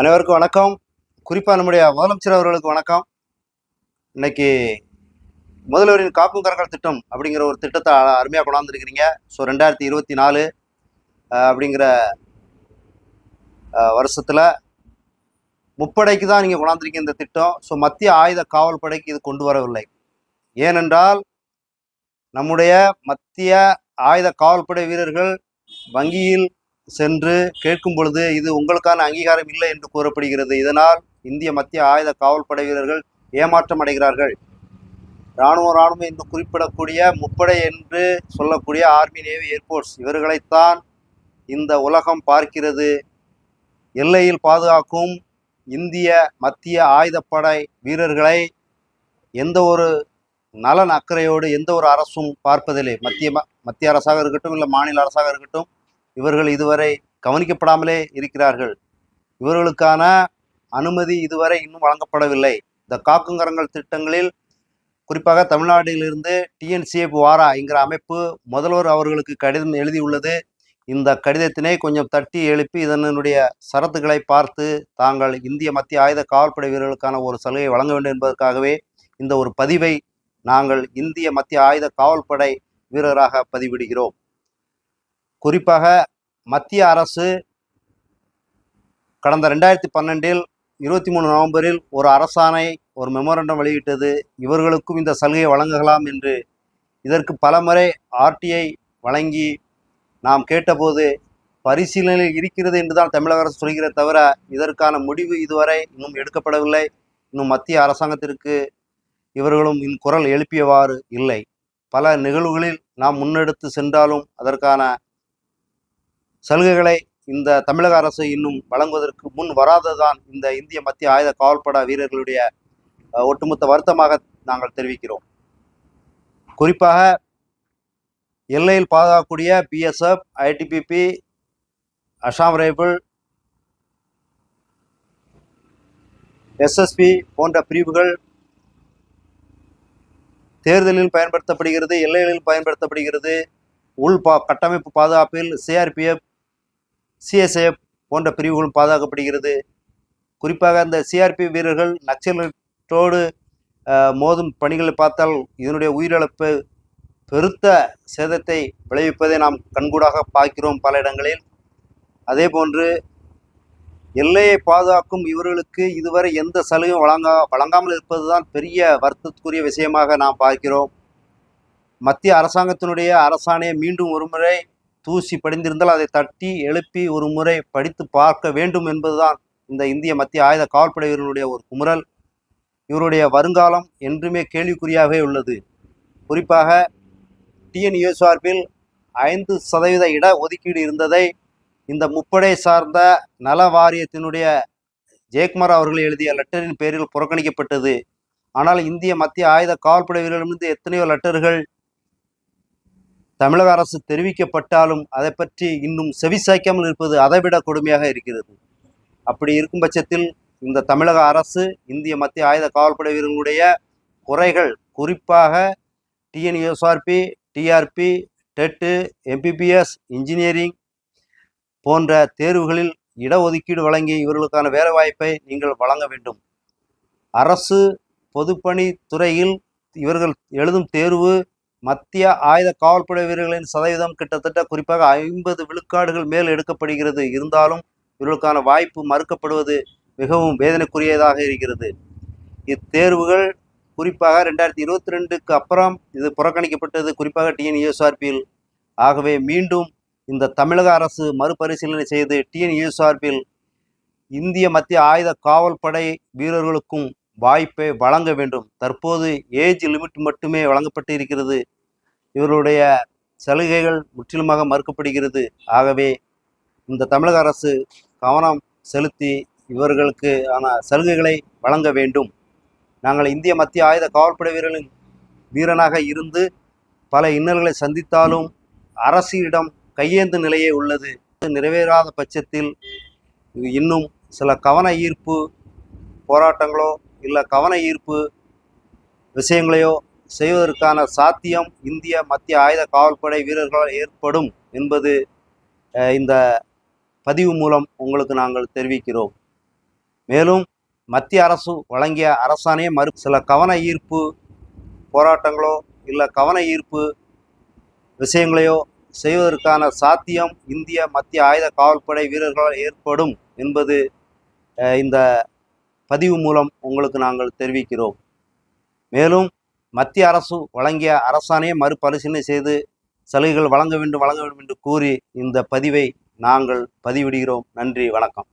அனைவருக்கும் வணக்கம். குறிப்பாக நம்முடைய முதலமைச்சர் அவர்களுக்கு வணக்கம். இன்னைக்கு முதல்வரின் காக்கும் கரங்கள் திட்டம் அப்படிங்கிற ஒரு திட்டத்தை அருமையாக கொண்டாந்துருக்கிறீங்க. ஸோ ரெண்டாயிரத்தி இருபத்தி நாலு அப்படிங்கிற வருஷத்தில் முப்படைக்கு தான் நீங்கள் கொண்டாந்துருக்கீங்க இந்த திட்டம். ஸோ மத்திய ஆயுத காவல் படைக்கு இது கொண்டு வரவில்லை. ஏனென்றால் நம்முடைய மத்திய ஆயுத காவல்படை வீரர்கள் வங்கியில் சென்று கேட்கும் பொழுது இது உங்களுக்கான அங்கீகாரம் இல்லை என்று கூறப்படுகிறது. இதனால் இந்திய மத்திய ஆயுத காவல்படை வீரர்கள் ஏமாற்றம் அடைகிறார்கள். இராணுவம் இராணுவம் என்று குறிப்பிடக்கூடிய முப்படை என்று சொல்லக்கூடிய ஆர்மி நேவி ஏர்ஃபோர்ஸ் இவர்களைத்தான் இந்த உலகம் பார்க்கிறது. எல்லையில் பாதுகாக்கும் இந்திய மத்திய ஆயுதப்படை வீரர்களை எந்த ஒரு நலன் அக்கறையோடு எந்த ஒரு அரசும் பார்ப்பதில்லை. மத்திய ம- மத்திய அரசாக இருக்கட்டும் இல்லை மாநில அரசாக இருக்கட்டும் இவர்கள் இதுவரை கவனிக்கப்படாமலே இருக்கிறார்கள். இவர்களுக்கான அனுமதி இதுவரை இன்னும் வழங்கப்படவில்லை. இந்த காக்குங்கரங்கள் திட்டங்களில் குறிப்பாக தமிழ்நாட்டிலிருந்து டிஎன்சிஎஃப் வாரா என்கிற அமைப்பு முதல்வர் அவர்களுக்கு கடிதம் எழுதியுள்ளது. இந்த கடிதத்தினை கொஞ்சம் தட்டி எழுப்பி இதனுடைய சரத்துக்களை பார்த்து தாங்கள் இந்திய மத்திய ஆயுத காவல்படை வீரர்களுக்கான ஒரு சலுகை வழங்க வேண்டும் என்பதற்காகவே இந்த ஒரு பதிவை நாங்கள் இந்திய மத்திய ஆயுத காவல்படை வீரராக பதிவிடுகிறோம். குறிப்பாக மத்திய அரசு கடந்த ரெண்டாயிரத்தி பன்னெண்டில் இருபத்தி மூணு நவம்பரில் ஒரு அரசாணை ஒரு மெமோரண்டம் வெளியிட்டது. இவர்களுக்கும் இந்த சலுகையை வழங்கலாம் என்று இதற்கு பலமுறை ஆர்டிஐ வழங்கி நாம் கேட்டபோது பரிசீலனையில் இருக்கிறது என்றுதான் தமிழக அரசு சொல்கிறத தவிர இதற்கான முடிவு இதுவரை இன்னும் எடுக்கப்படவில்லை. இன்னும் மத்திய அரசாங்கத்திற்கு இவர்களும் இன் குரல் எழுப்பியவாறு இல்லை. பல நிகழ்வுகளில் நாம் முன்னெடுத்து சென்றாலும் அதற்கான சலுகைகளை இந்த தமிழக அரசு இன்னும் வழங்குவதற்கு முன் வராததுதான் இந்த இந்திய மத்திய ஆயுத காவல்பட வீரர்களுடைய ஒட்டுமொத்த வருத்தமாக நாங்கள் தெரிவிக்கிறோம். குறிப்பாக எல்லையில் பாதுகாக்கக்கூடிய BSF ITBP Assam rifle SSB போன்ற பிரிவுகள் தேர்தலில் பயன்படுத்தப்படுகிறது எல்லைகளில் பயன்படுத்தப்படுகிறது. உள் பா கட்டமைப்பு பாதுகாப்பில் சிஆர்பிஎஃப் சிஎஸ்எஃப் போன்ற பிரிவுகளும் பாதுகாக்கப்படுகிறது. குறிப்பாக இந்த சிஆர்பி வீரர்கள் நக்சலோடு மோதும் பணிகளை பார்த்தால் இதனுடைய உயிரிழப்பு பெருத்த சேதத்தை விளைவிப்பதை நாம் கண்கூடாக பார்க்கிறோம் பல இடங்களில். அதே போன்று எல்லையை பாதுகாக்கும் இவர்களுக்கு இதுவரை எந்த சலுகையும் வழங்கா வழங்காமல் இருப்பது தான் பெரிய வருத்தத்துக்குரிய விஷயமாக நாம் பார்க்கிறோம். மத்திய அரசாங்கத்தினுடைய அரசாணையை மீண்டும் ஒருமுறை தூசி படிந்திருந்தால் அதை தட்டி எழுப்பி ஒரு முறை படித்து பார்க்க வேண்டும் என்பதுதான் இந்த இந்திய மத்திய ஆயுத காவல்படை வீரர்களுடைய ஒரு குமுறல். இவருடைய வருங்காலம் என்றுமே கேள்விக்குறியாகவே உள்ளது. குறிப்பாக டிஎன்யூ சார்பில் ஐந்து சதவீத இட ஒதுக்கீடு இருந்ததை இந்த முப்படை சார்ந்த நல வாரியத்தினுடைய ஜெயக்குமார் அவர்கள் எழுதிய லெட்டரின் பேரில் புறக்கணிக்கப்பட்டது. ஆனால் இந்திய மத்திய ஆயுத காவல்படை வீரர்களிடமிருந்து எத்தனையோ லெட்டர்கள் தமிழக அரசு தெரிவிக்கப்பட்டாலும் அதை பற்றி இன்னும் செவிசாய்க்காமல் இருப்பது அதைவிட கொடுமையாக இருக்கிறது. அப்படி இருக்கும் பட்சத்தில் இந்த தமிழக அரசு இந்திய மத்திய ஆயுத காவல்படை வீரர்களுடைய குறைகள் குறிப்பாக TNUSRB TRB TET MBBS engineering போன்ற தேர்வுகளில் இடஒதுக்கீடு வழங்கி இவர்களுக்கான வேலைவாய்ப்பை நீங்கள் வழங்க வேண்டும். அரசு பொதுப்பணி துறையில் இவர்கள் எழுதும் தேர்வு மத்திய ஆயுத காவல்படை வீரர்களின் சதவீதம் கிட்டத்தட்ட குறிப்பாக ஐம்பது விழுக்காடுகள் மேல் எடுக்கப்படுகிறது. இருந்தாலும் இவர்களுக்கான வாய்ப்பு மறுக்கப்படுவது மிகவும் வேதனைக்குரியதாக இருக்கிறது. இத்தேர்வுகள் குறிப்பாக ரெண்டாயிரத்தி இருபத்தி ரெண்டுக்கு அப்புறம் இது புறக்கணிக்கப்பட்டது. குறிப்பாக டிஎன்யூஎஸ்ஆர்பியில் ஆகவே மீண்டும் இந்த தமிழக அரசு மறுபரிசீலனை செய்து டிஎன்யூஎஸ்ஆர்பியில் இந்திய மத்திய ஆயுத காவல்படை வீரர்களுக்கும் வாய்ப்பை வழங்க வேண்டும். தற்போது ஏஜ் லிமிட் மட்டுமே வழங்கப்பட்டு இருக்கிறது இவர்களுடைய சலுகைகள் முற்றிலுமாக மறுக்கப்படுகிறது. ஆகவே இந்த தமிழக அரசு கவனம் செலுத்தி இவர்களுக்கு ஆன சலுகைகளை வழங்க வேண்டும். நாங்கள் இந்திய மத்திய ஆயுத காவல்படை வீரர்களின் வீரனாக இருந்து பல இன்னல்களை சந்தித்தாலும் அரசிடம் கையேந்து நிலையே உள்ளது. நிறைவேறாத பட்சத்தில் இன்னும் சில கவன ஈர்ப்பு போராட்டங்களோ இல்லை கவன ஈர்ப்பு விஷயங்களையோ செய்வதற்கான சாத்தியம் இந்திய மத்திய ஆயுத காவல்படை வீரர்களால் ஏற்படும் என்பது இந்த பதிவு மூலம் உங்களுக்கு நாங்கள் தெரிவிக்கிறோம். மேலும் மத்திய அரசு வழங்கிய அரசாணையை மறு சில கவன ஈர்ப்பு போராட்டங்களோ இல்லை கவன ஈர்ப்பு விஷயங்களையோ செய்வதற்கான சாத்தியம் இந்திய மத்திய ஆயுத காவல்படை வீரர்களால் ஏற்படும் என்பது இந்த பதிவு மூலம் உங்களுக்கு நாங்கள் தெரிவிக்கிறோம். மேலும் மத்திய அரசு வழங்கிய அரசாணையை மறுபரிசீலனை செய்து சலுகைகள் வழங்க வேண்டும் வழங்க வேண்டும் என்று கூறி இந்த பதிவை நாங்கள் பதிவிடுகிறோம். நன்றி வணக்கம்.